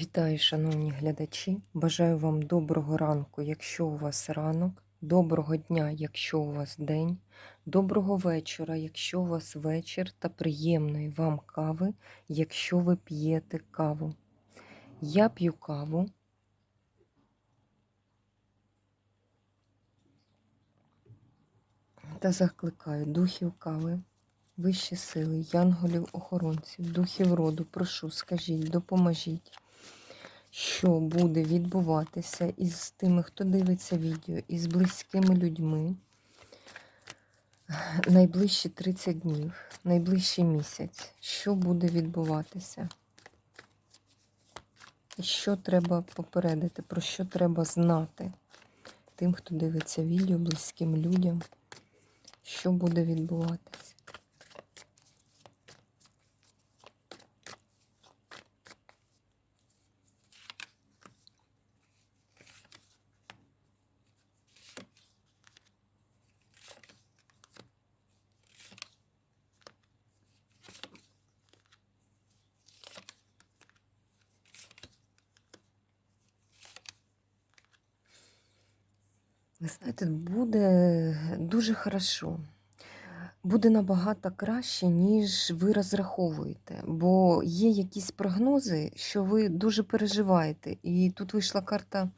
Вітаю, шановні глядачі! Бажаю вам доброго ранку, якщо у вас ранок, доброго дня, якщо у вас день, доброго вечора, якщо у вас вечір, та приємної вам кави, якщо ви п'єте каву. Я п'ю каву. Та закликаю духів кави, вищі сили, янголів, охоронців, духів роду, прошу, скажіть, допоможіть що буде відбуватися із тими, хто дивиться відео, із близькими людьми найближчі 30 днів, найближчий місяць, що буде відбуватися? Що треба попередити, про що треба знати тим, хто дивиться відео, близьким людям, що буде відбуватися. Ви знаєте, буде дуже хорошо. Буде набагато краще, ніж ви розраховуєте. Бо є якісь прогнози, що ви дуже переживаєте. І тут вийшла карта,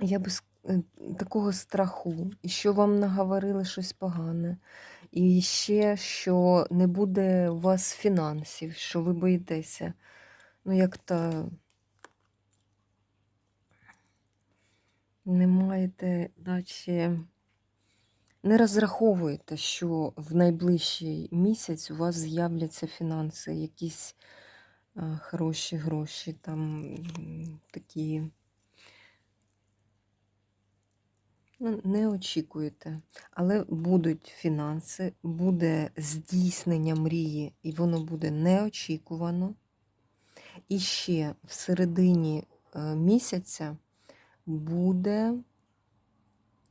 я би е, такого страху, і що вам наговорили щось погане. І ще, що не буде у вас фінансів, що ви боїтеся. Ну, як-то. Не маєте, наче не розраховуєте, що в найближчий місяць у вас з'являться фінанси, якісь а, хороші гроші, там такі. Ну, не очікуєте, але будуть фінанси, буде здійснення мрії, і воно буде неочікувано. І ще в середині е, місяця буде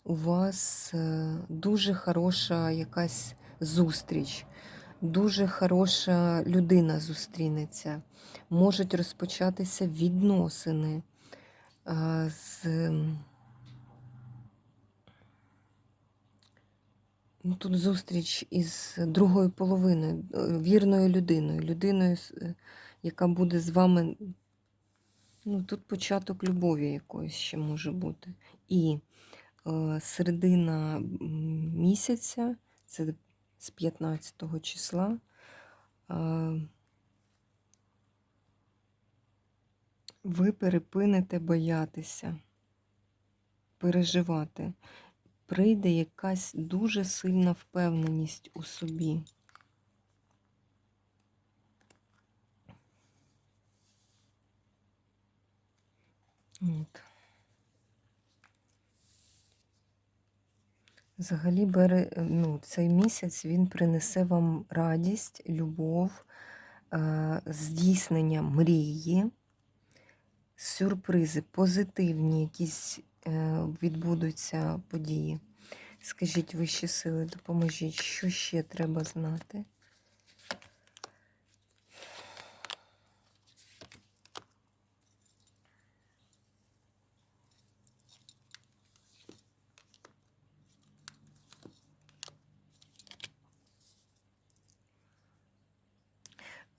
у вас е, дуже хороша якась зустріч, дуже хороша людина зустрінеться. Можуть розпочатися відносини е, з ну, тут зустріч із другою половиною, е, вірною людиною, людиною, яка буде з вами. Ну, тут початок любові якоїсь ще може бути. І е, середина місяця, це з 15 числа, е, ви перепинете боятися, переживати. Прийде якась дуже сильна впевненість у собі. От. Взагалі, бере, ну, цей місяць він принесе вам радість, любов, е, здійснення мрії, сюрпризи, позитивні якісь е, відбудуться події. Скажіть вищі сили, допоможіть, що ще треба знати?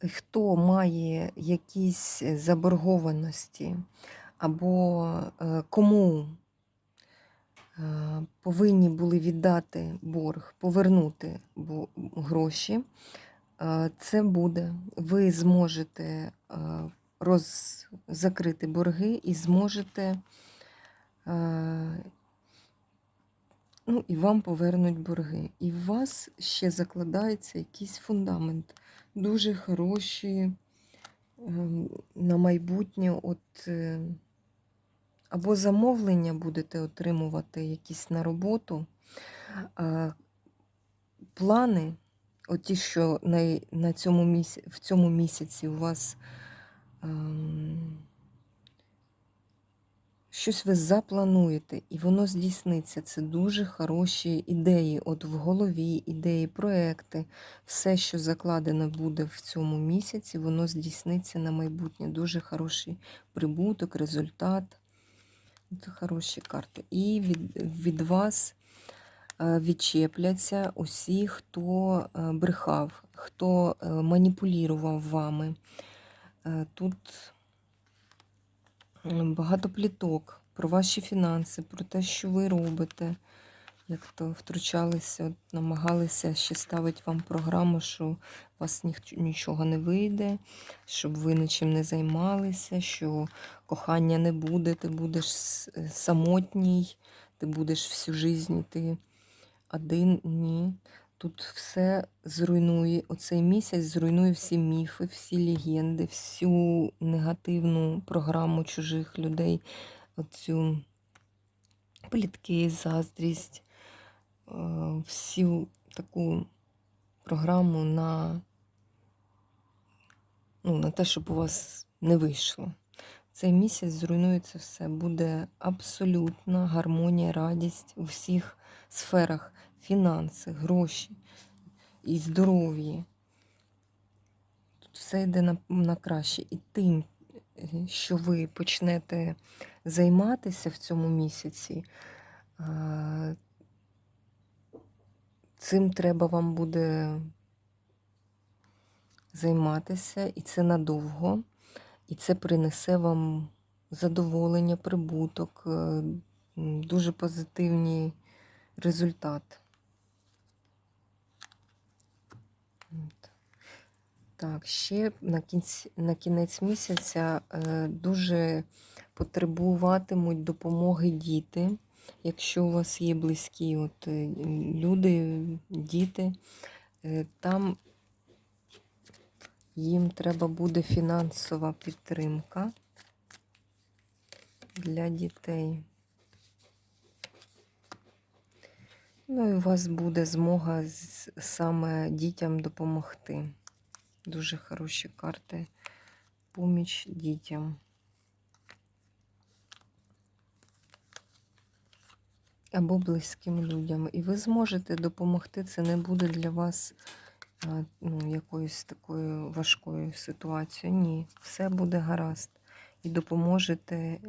Хто має якісь заборгованості, або е, кому е, повинні були віддати борг, повернути гроші, е, це буде. Ви зможете е, роз... закрити борги і зможете, е, ну, і вам повернуть борги. І в вас ще закладається якийсь фундамент. Дуже хороші ем, на майбутнє, от е, або замовлення будете отримувати якісь на роботу. Плани, оті, що на, на цьому місяці, в цьому місяці у вас щось ви заплануєте, і воно здійсниться. Це дуже хороші ідеї. От в голові, ідеї, проекти, все, що закладено буде в цьому місяці, воно здійсниться на майбутнє. Дуже хороший прибуток, результат. Це хороші карти. І від, від вас е, відчепляться усі, хто е, брехав, хто е, маніпулював вами. Тут багато пліток про ваші фінанси, про те, що ви робите. Як то втручалися, намагалися ще ставити вам програму, що у вас нічого не вийде, щоб ви нічим не займалися, що кохання не буде, ти будеш самотній, ти будеш всю життя ти один. Ні. Тут все зруйнує, оцей місяць зруйнує всі міфи, всі легенди, всю негативну програму чужих людей, оцю плітки, заздрість, е, всю таку програму на, ну, на те, щоб у вас не вийшло. Цей місяць зруйнується все. Буде абсолютна гармонія, радість у всіх сферах фінанси, гроші і здоров'я. Тут все йде на, на краще. І тим, е, що ви почнете займатися в цьому місяці, цим треба вам буде займатися, і це надовго, і це принесе вам задоволення, прибуток, е, дуже позитивний результат. Так, ще на кінці, на кінець місяця е, дуже потребуватимуть допомоги діти. Якщо у вас є близькі от, е, люди, діти, е, там їм треба буде фінансова підтримка для дітей. Ну і у вас буде змога саме дітям допомогти. Дуже хороші карти. Поміч дітям. Або близьким людям. І ви зможете допомогти. Це не буде для вас ну, якоюсь такою важкою ситуацією. Ні, все буде гаразд. І допоможете е,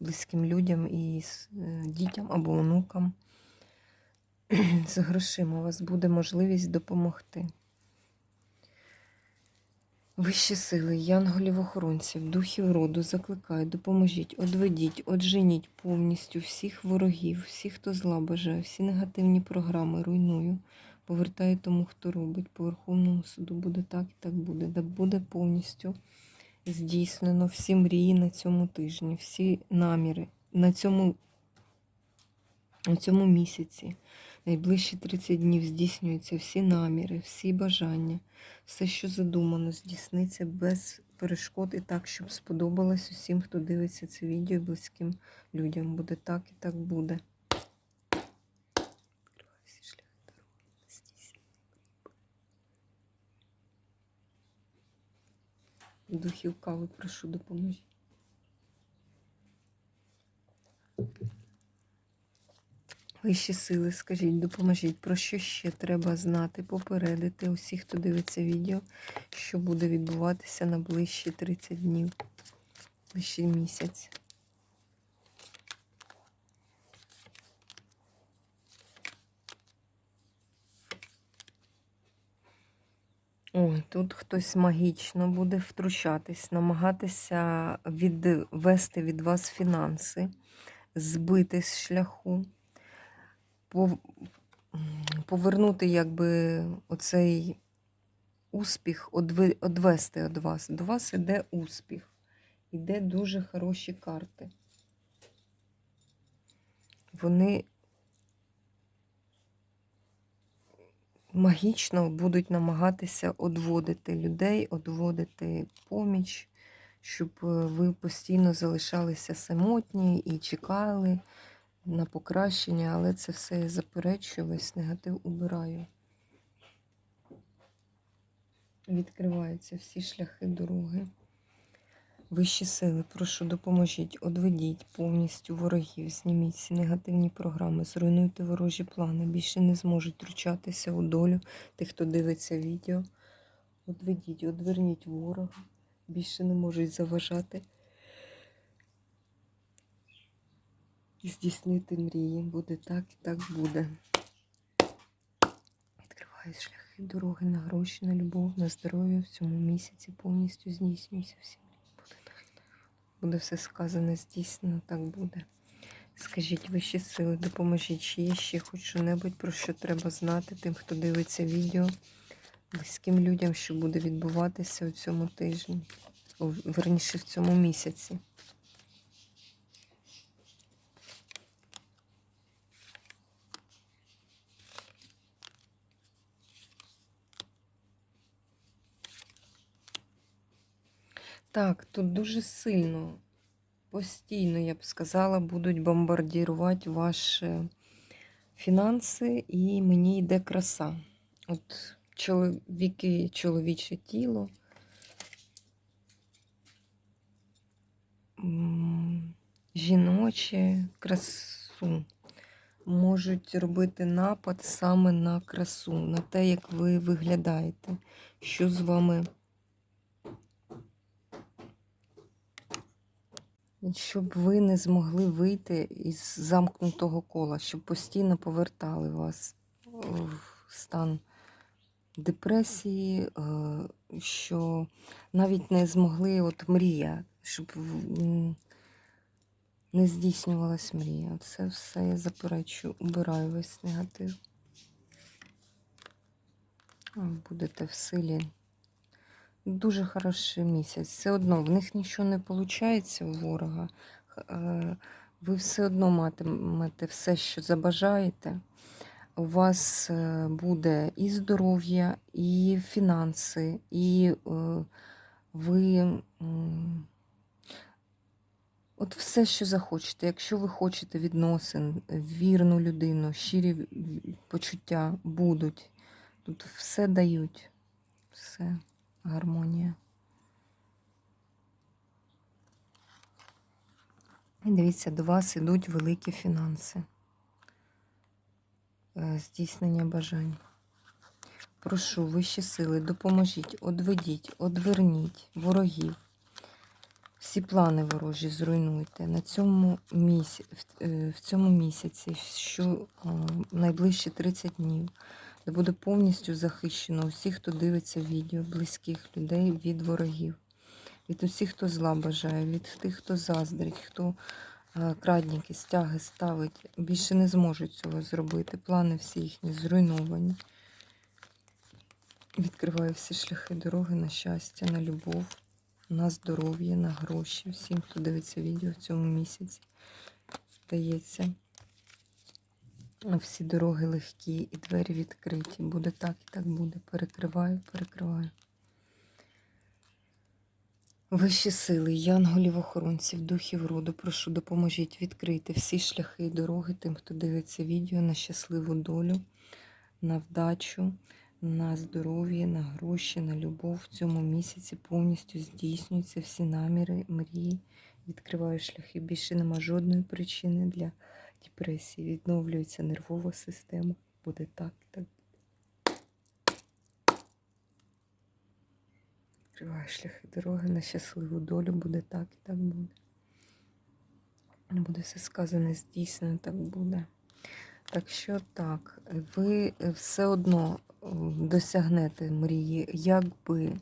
близьким людям і е, дітям або онукам з грошима. У вас буде можливість допомогти. Вищі сили, янголів-охоронців, духів роду закликаю, допоможіть, одведіть, одженіть повністю всіх ворогів, всіх, хто зла бажає, всі негативні програми руйную. Повертаю тому, хто робить. По Верховному суду буде так і так буде. Да буде повністю здійснено всі мрії на цьому тижні, всі наміри на цьому, на цьому місяці. Найближчі 30 днів здійснюються всі наміри, всі бажання, все, що задумано, здійсниться без перешкод і так, щоб сподобалось усім, хто дивиться це відео і близьким людям. Буде так і так буде. Духів кави, прошу, допоможіть. Вищі сили, скажіть, допоможіть, про що ще треба знати, попередити усіх, хто дивиться відео, що буде відбуватися на ближчі 30 днів, ближчий місяць. Ой, тут хтось магічно буде втручатись, намагатися відвести від вас фінанси, збити з шляху, повернути якби оцей успіх, одвести від вас. До вас іде успіх, іде дуже хороші карти. Вони магічно будуть намагатися одводити людей, одводити поміч, щоб е, ви постійно залишалися самотні і чекали на покращення, але це все я заперечую, весь негатив убираю. Відкриваються всі шляхи дороги. Вищі сили, прошу, допоможіть, одведіть повністю ворогів, зніміть всі негативні програми, зруйнуйте ворожі плани. Більше не зможуть втручатися у долю тих, хто дивиться відео. Одведіть, одверніть ворога. Більше не можуть заважати. І здійснити мрії. Буде так і так буде. Відкриваю шляхи, дороги на гроші, на любов, на здоров'я в цьому місяці повністю здійснюються всі. Буде так. Буде все сказане, здійснено, так буде. Скажіть вищі сили, допоможіть, чи є ще хоч що-небудь, про що треба знати тим, хто дивиться відео, близьким людям, що буде відбуватися у цьому тижні, верніше в цьому місяці. Так, тут дуже сильно, постійно, я б сказала, будуть бомбардірувати ваші фінанси, і мені йде краса. От чоловіки, чоловіче тіло. м, Жіноче красу можуть робити напад саме на красу, на те, як ви виглядаєте, що з вами. Щоб ви не змогли вийти із замкнутого кола, щоб постійно повертали вас в стан депресії, е, що навіть не змогли от мрія, щоб не здійснювалась мрія. Це все я заперечую, убираю весь негатив. Будете в силі. Дуже хороший місяць. Все одно в них нічого не виходить у ворога. Е, Ви все одно матимете все, що забажаєте. У вас е, буде і здоров'я, і фінанси, і е, ви от все, що захочете. Якщо ви хочете відносин, вірну людину, щирі почуття будуть. Тут все дають. Все, гармонія. І дивіться, до вас ідуть великі фінанси. Е, Здійснення бажань. Прошу, вищі сили, допоможіть, одведіть, одверніть ворогів. Всі плани ворожі зруйнуйте на цьому місяці, в цьому місяці, що е, найближчі 30 днів, де буде повністю захищено усіх, хто дивиться відео, близьких людей від ворогів, від усіх, хто зла бажає, від тих, хто заздрить, хто е, крадніки, стяги ставить, більше не зможуть цього зробити. Плани всі їхні зруйновані. Відкриваю всі шляхи дороги на щастя, на любов, на здоров'я, на гроші. Всім, хто дивиться відео в цьому місяці, здається. Всі дороги легкі і двері відкриті. Буде так і так буде. Перекриваю, перекриваю. Вищі сили, янголів, охоронців, духів роду, прошу, допоможіть відкрити всі шляхи і дороги тим, хто дивиться відео на щасливу долю, на вдачу, на здоров'я, на гроші, на любов. В цьому місяці повністю здійснюються всі наміри, мрії. Відкриваю шляхи. Більше нема жодної причини для депресії. Відновлюється нервова система. Буде так і так. Відкриваю шляхи дороги на щасливу долю. Буде так і так буде. Буде все сказане, здійснено, так буде. Так що так, ви все одно досягнете мрії, як би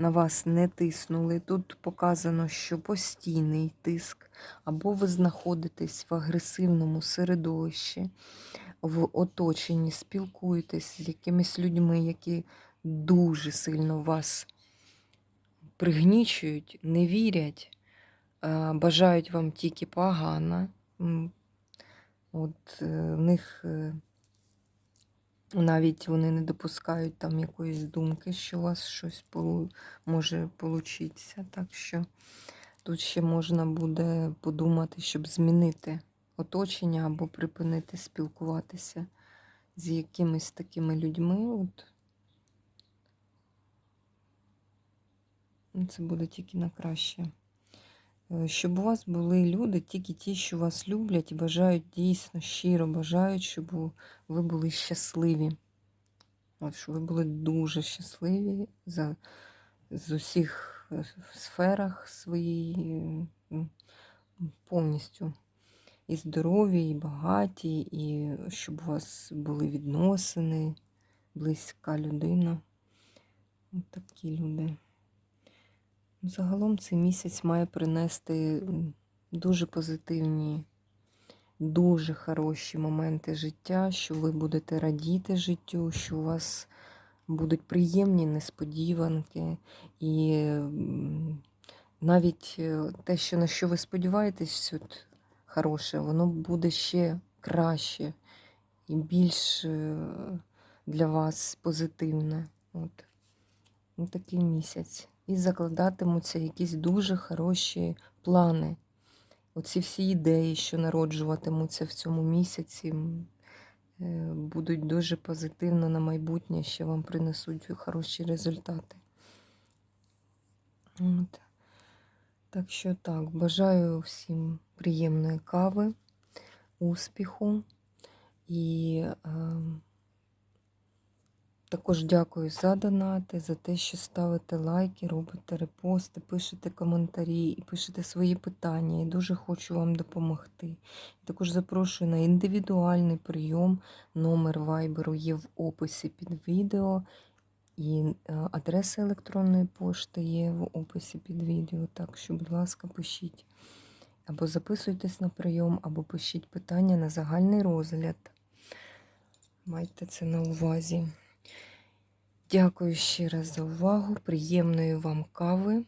на вас не тиснули. Тут показано, що постійний тиск, або ви знаходитесь в агресивному середовищі, в оточенні, спілкуєтесь з якимись людьми, які дуже сильно вас пригнічують, не вірять, е, бажають вам тільки погано. От е, в них е, навіть вони не допускають там якоїсь думки, що у вас щось може получитися. Так що тут ще можна буде подумати, щоб змінити оточення або припинити спілкуватися з якимись такими людьми. От. Це буде тільки на краще. Щоб у вас були люди, тільки ті, що вас люблять і бажають дійсно щиро бажають, щоб ви були щасливі. От, щоб ви були дуже щасливі за, з усіх е, сферах своєї повністю. І здорові, і багаті, і щоб у вас були відносини, близька людина. От такі люди. Загалом цей місяць має принести дуже позитивні, дуже хороші моменти життя, що ви будете радіти життю, що у вас будуть приємні несподіванки. І навіть е, те, що на що ви сподіваєтесь, от, хороше, воно буде ще краще і більш е, для вас позитивне. От. Ну, такий місяць. І закладатимуться якісь дуже хороші плани. Оці всі ідеї, що народжуватимуться в цьому місяці, е, будуть дуже позитивно на майбутнє, що вам принесуть хороші результати. От. Так що так, бажаю всім приємної кави, успіху і е, також дякую за донати, за те, що ставите лайки, робите репости, пишете коментарі і пишете свої питання. І дуже хочу вам допомогти. Також запрошую на індивідуальний прийом. Номер вайберу є в описі під відео. І е, адреса електронної пошти є в описі під відео. Так що, будь ласка, пишіть. Або записуйтесь на прийом, або пишіть питання на загальний розгляд. Майте це на увазі. Дякую ще раз за увагу. Приємної вам кави.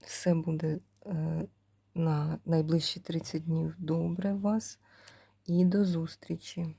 Все буде е, на найближчі 30 днів добре вас. І до зустрічі!